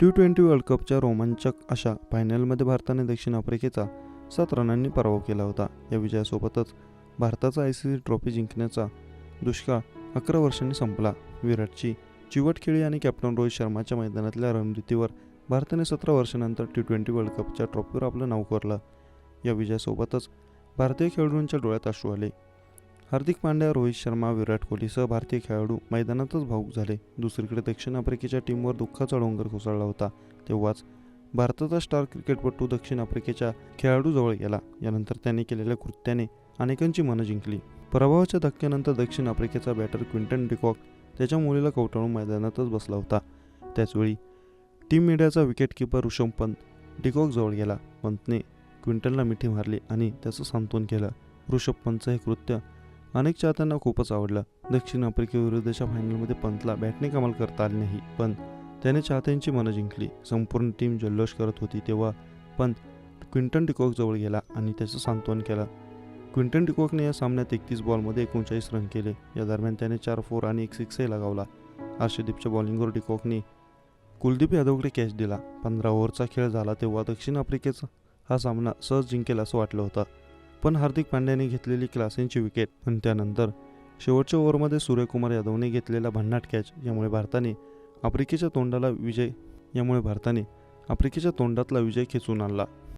T twenty world कपच्या रोमांचक अशा फायनलमध्ये भारताने दक्षिण आफ्रिकेचा सात रनांनी पराभव केला होता. या विजयासोबतच भारताचा आय सी सी ट्रॉफी जिंकण्याचा दुष्काळ अकरा वर्षांनी संपला. विराटची चिवट खेळी आणि कॅप्टन रोहित शर्माच्या मैदानातल्या रणनीतीवर भारताने सतरा वर्षानंतर टी ट्वेंटी वर्ल्ड कपच्या ट्रॉफीवर आपलं नाव कोरलं. या विजयासोबतच भारतीय खेळाडूंच्या डोळ्यात अश्रू आले. हार्दिक पांड्या रोहित शर्मा विराट कोहलीसह भारतीय खेळाडू मैदानातच भाऊक झाले. दुसरीकडे दक्षिण आफ्रिकेच्या टीमवर दुःखाचा डोंगर कोसळला होता. तेव्हाच भारताचा स्टार क्रिकेटपटू दक्षिण आफ्रिकेच्या खेळाडूजवळ गेला. यानंतर त्याने केलेल्या कृत्याने अनेकांची मनं जिंकली. पराभवाच्या धक्क्यानंतर दक्षिण आफ्रिकेचा बॅटर क्विंटन डिकॉक त्याच्या मुलीला कवटाळून मैदानातच बसला होता. त्याचवेळी टीम इंडियाचा विकेटकीपर ऋषभ पंत डिकॉकजवळ गेला. पंतने क्विंटनला मिठी मारली आणि त्याचं सांत्वन केलं. ऋषभ पंतचं हे कृत्य अनेक चाहत्यांना खूपच आवडलं. दक्षिण आफ्रिकेविरुद्धच्या फायनलमध्ये पंतला बॅटने कमाल करता आली नाही पण त्याने चाहत्यांची मनं जिंकली. संपूर्ण टीम जल्लोष करत होती तेव्हा पंत क्विंटन डिकॉकजवळ गेला आणि त्याचं सांत्वन केलं. क्विंटन डिकॉकने या सामन्यात एकतीस बॉलमध्ये एकोणचाळीस रन केले. या दरम्यान त्याने चार फोर आणि एक सिक्सही लगावला. अर्षदीपच्या बॉलिंगवर डिकॉकने कुलदीप यादवकडे कॅच दिला. पंधरा ओव्हरचा खेळ झाला तेव्हा दक्षिण आफ्रिकेचा हा सामना सहज जिंकेल असं वाटलं होतं. पण हार्दिक पांड्याने घेतलेली क्लासेनची विकेट आणि त्यानंतर शेवटच्या ओव्हरमध्ये सूर्यकुमार यादवने घेतलेला भन्नाट कॅच यामुळे भारताने आफ्रिकेच्या तोंडाला विजय यामुळे भारताने आफ्रिकेच्या तोंडातला विजय खेचून आणला.